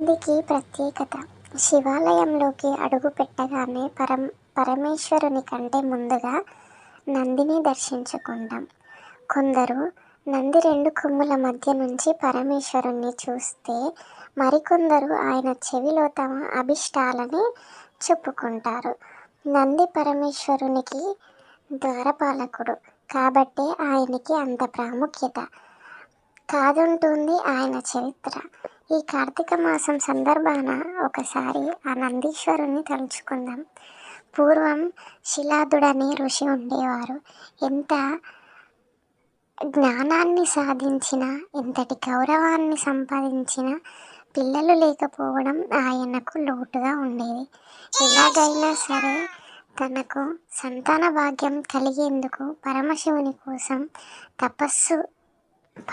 నందికి ప్రత్యేకత. శివాలయంలోకి అడుగు పెట్టగానే పరం పరమేశ్వరుని కంటే ముందుగా నందిని దర్శించుకుంటాం. కొందరు నంది రెండు కొమ్ముల మధ్య నుంచి పరమేశ్వరుణ్ణి చూస్తే మరికొందరు ఆయన చెవిలో తమ అభిష్టాలని చెప్పుకుంటారు. నంది పరమేశ్వరునికి ద్వారపాలకుడు కాబట్టి ఆయనకి అంత ప్రాముఖ్యత. కాదుంటుంది ఆయన చరిత్ర. ఈ కార్తీక మాసం సందర్భాన ఒకసారి ఆ నందీశ్వరుని తలుచుకుందాం. పూర్వం శిలాదుడనే ఋషి ఉండేవారు. ఎంత జ్ఞానాన్ని సాధించిన ఎంతటి గౌరవాన్ని సంపాదించిన పిల్లలు లేకపోవడం ఆయనకు లోటుగా ఉండేది. ఎలాగైనా సరే తనకు సంతాన భాగ్యం కలిగేందుకు పరమశివుని కోసం తపస్సు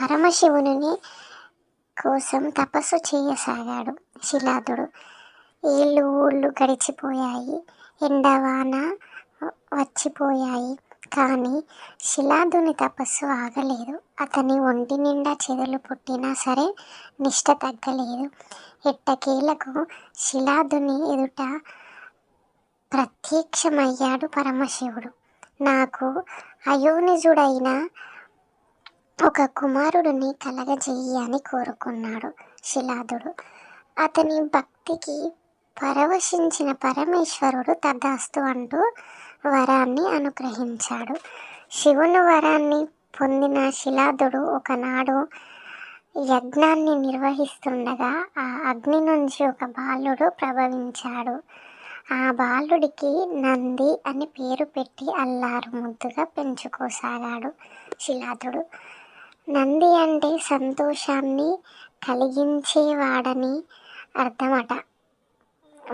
పరమశివుని కోసం తపస్సు చేయసాగాడు శిలాదుడు. ఏళ్ళు ఊళ్ళు గడిచిపోయాయి ఎండవాన వచ్చిపోయాయి కానీ శిలాదుని తపస్సు ఆగలేదు. అతని ఒంటి నిండా చెదలు పుట్టినా సరే నిష్ట తగ్గలేదు. ఎట్టకేలకు శిలాదుని ఎదుట ప్రత్యక్షమయ్యాడు పరమశివుడు. నాకు అయోనిజుడైన ఒక కుమారుడిని కలగజేయి అని కోరుకున్నాడు శిలాదుడు. అతని భక్తికి పరవశించిన పరమేశ్వరుడు తదాస్తు అంటూ వరాన్ని అనుగ్రహించాడు. శివుని వరాన్ని పొందిన శిలాదుడు ఒకనాడు యజ్ఞాన్ని నిర్వహిస్తుండగా ఆ అగ్ని నుంచి ఒక బాలుడు ప్రభవించాడు. ఆ బాలుడికి నంది అని పేరు పెట్టి అల్లారు ముద్దుగా పెంచుకోసాగాడు శిలాదుడు. నంది అంటే సంతోషాన్ని కలిగించేవాడని అర్థమట.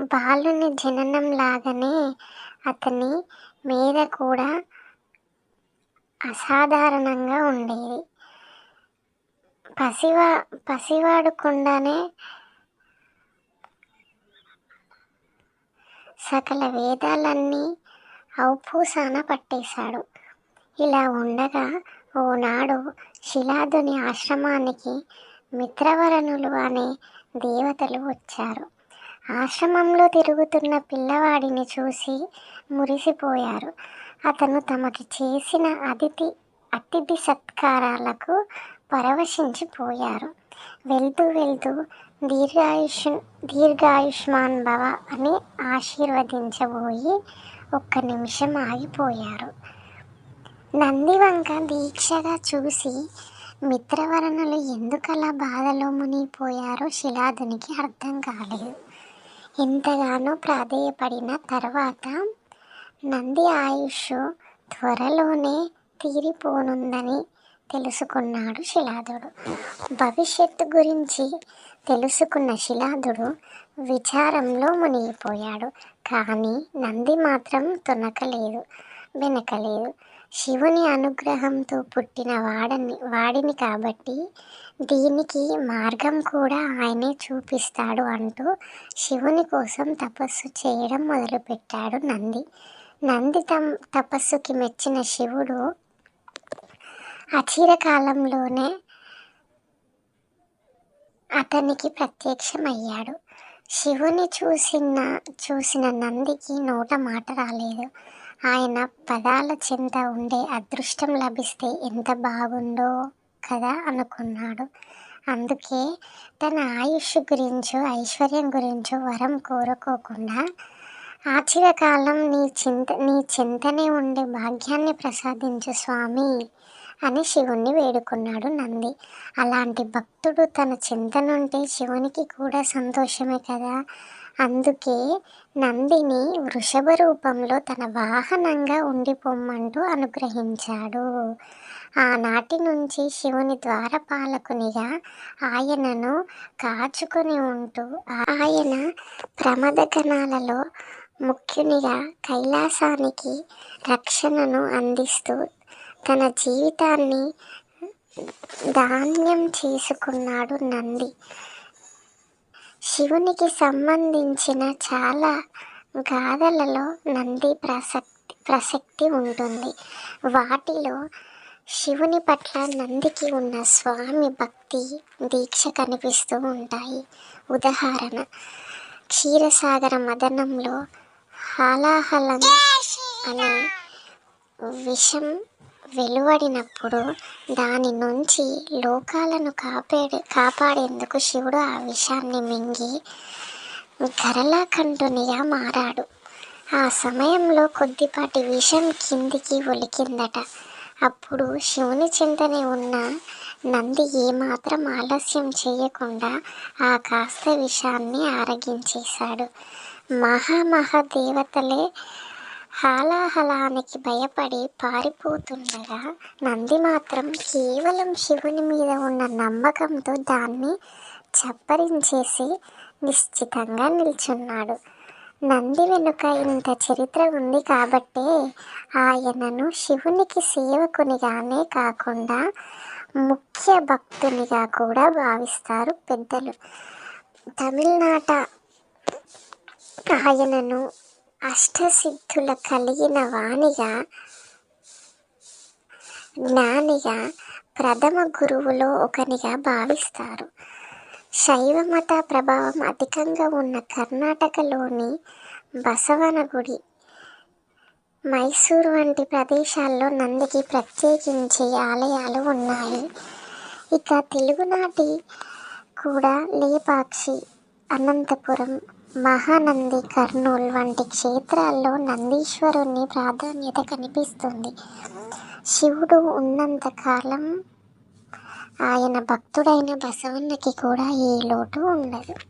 బాలుని జననం లాగానే అతని మీద కూడా అసాధారణంగా ఉండేది. పసివా పసివాడకుండానే సకల వేదాలన్నీ ఔపూసాన పట్టేశాడు. ఇలా ఉండగా ఓనాడు శిలాదుని ఆశ్రమానికి మిత్రవరణులు అనే దేవతలు వచ్చారు. ఆశ్రమంలో తిరుగుతున్న పిల్లవాడిని చూసి మురిసిపోయారు. అతను తమకి చేసిన అతిథి అతిథి సత్కారాలకు పరవశించిపోయారు వెళ్తూ వెళ్తూ దీర్ఘాయుష్ దీర్ఘాయుష్మాన్ భవ అని ఆశీర్వదించబోయి ఒక్క నిమిషం ఆగిపోయారు. నందివంక దీక్షగా చూసి మిత్రవరణులు ఎందుకలా బాధలో మునిగిపోయారో శిలాదునికి అర్థం కాలేదు. ఎంతగానో ప్రాధేయపడిన తర్వాత నంది ఆయుష్ త్వరలోనే తీరిపోనుందని తెలుసుకున్నాడు శిలాదుడు. భవిష్యత్తు గురించి తెలుసుకున్న శిలాదుడు విచారంలో మునిగిపోయాడు. కానీ నంది మాత్రం తొనకలేదు వెనకలేదు. శివుని అనుగ్రహంతో పుట్టిన వాడని వాడిని కాబట్టి దీనికి మార్గం కూడా ఆయనే చూపిస్తాడు అంటూ శివుని కోసం తపస్సు చేయడం మొదలుపెట్టాడు నంది. నంది తమ్ తపస్సుకి మెచ్చిన శివుడు అచిరకాలంలోనే అతనికి ప్రత్యక్షమయ్యాడు. శివుని చూసిన చూసిన నందికి నోట మాట రాలేదు. ఆయన పదాల చింత ఉండే అదృష్టం లభిస్తే ఎంత బాగుండో కదా అనుకున్నాడు. అందుకే తన ఆయుష్ గురించో ఐశ్వర్యం గురించో వరం కోరుకోకుండా ఆచిరకాలం నీ చింత నీ చింతనే ఉండే భాగ్యాన్ని ప్రసాదించు స్వామి అని శివుణ్ణి వేడుకున్నాడు నంది. అలాంటి భక్తుడు తన చింతనుంటే శివునికి కూడా సంతోషమే కదా అందుకే నందిని వృషభ రూపంలో తన వాహనంగా ఉండిపోమ్మంటూ అనుగ్రహించాడు. ఆనాటి నుంచి శివుని ద్వారపాలకునిగా ఆయనను కాచుకొని ఉంటూ ఆయన ప్రమదగణాలలో ముఖ్యునిగా కైలాసానికి రక్షణను అందిస్తూ తన జీవితాన్ని ధాన్యం చేసుకున్నాడు నంది. శివునికి సంబంధించిన చాలా గాథలలో నంది ప్రసక్తి ప్రసక్తి ఉంటుంది. వాటిలో శివుని పట్ల నందికి ఉన్న స్వామి భక్తి దీక్ష కనిపిస్తూ ఉంటాయి. ఉదాహరణ క్షీరసాగర మదనంలో హాలాహలం అనే విషం వెలువడినప్పుడు దాని నుంచి లోకాలను కాపాడే కాపాడేందుకు శివుడు ఆ విషాన్ని మింగి గరళకంఠునిగా మారాడు. ఆ సమయంలో కొద్దిపాటి విషం కిందికి ఒలికిందట. అప్పుడు శివుని చింతనే ఉన్న నంది ఏమాత్రం ఆలస్యం చేయకుండా ఆ కాస్త విషాన్ని ఆరగించేశాడు. మహామహా దేవతలే హాలాహలానికి భయపడి పారిపోతుండగా నంది మాత్రం కేవలం శివుని మీద ఉన్న నమ్మకంతో దాన్ని చప్పరించేసి నిశ్చితంగా నిల్చున్నాడు. నంది వెనుక ఇంత చరిత్ర ఉంది కాబట్టే ఆయనను శివునికి సేవకునిగానే కాకుండా ముఖ్య భక్తునిగా కూడా భావిస్తారు పెద్దలు. తమిళనాట ఆయనను అష్టసిద్ధుల కలిగిన వాణిగా జ్ఞానిగా ప్రథమ గురువులో ఒకనిగా భావిస్తారు. శైవ మత ప్రభావం అధికంగా ఉన్న కర్ణాటకలోని బసవనగుడి మైసూరు వంటి ప్రదేశాల్లో నందికి ప్రత్యేకించి ఆలయాలు ఉన్నాయి. ఇక తెలుగునాటి కూడా లేపాక్షి అనంతపురం మహానంది కర్నూల్ వంటి క్షేత్రాల్లో నందీశ్వరుని ప్రాధాన్యత కనిపిస్తుంది. శివుడు ఉన్నంత కాలం ఆయన భక్తుడైన బసవన్నకి కూడా ఏ లోటు ఉండదు.